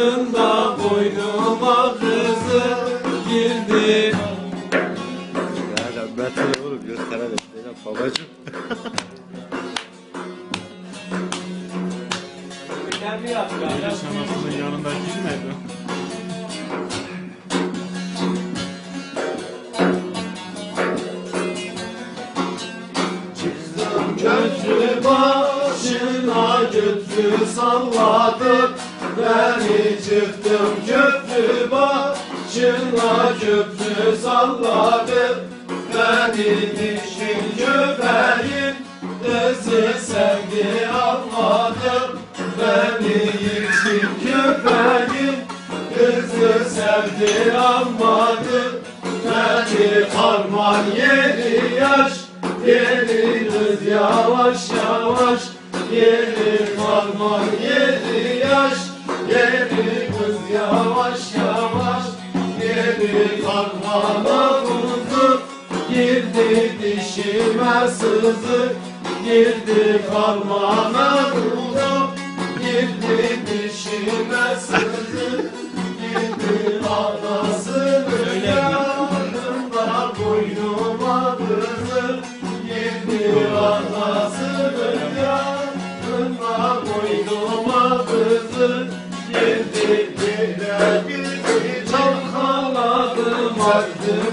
yanında boynuma kızı Girdi Ya sana oğlum gösterelim. Zeynep babacım. Şanasının yanında girmedi. Çıktım köprü başına götürü salladım Beni çıktım köprü başına köprü salladım Beni dişin köpeğim Kızı sevdi almadım Kızı sevdi almadım Beni harman yedi yaş. Kız yavaş yavaş. Yedi harman yedi yaş. Kız yavaş yavaş. Yedi harmana vurdu. Girdi dişime sızı. Girdi karmana vurdu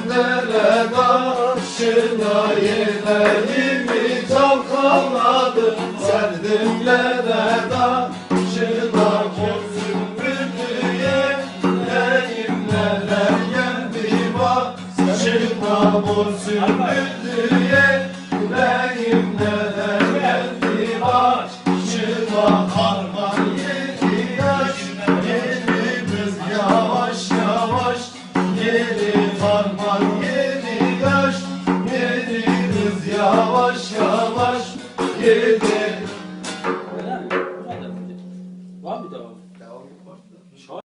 dere taşına yerlerimi çalkaladım Serdim dere taşına Korsun bülbüye Elimlere geldi bak Saçına borsun bülbüye Elimlere did.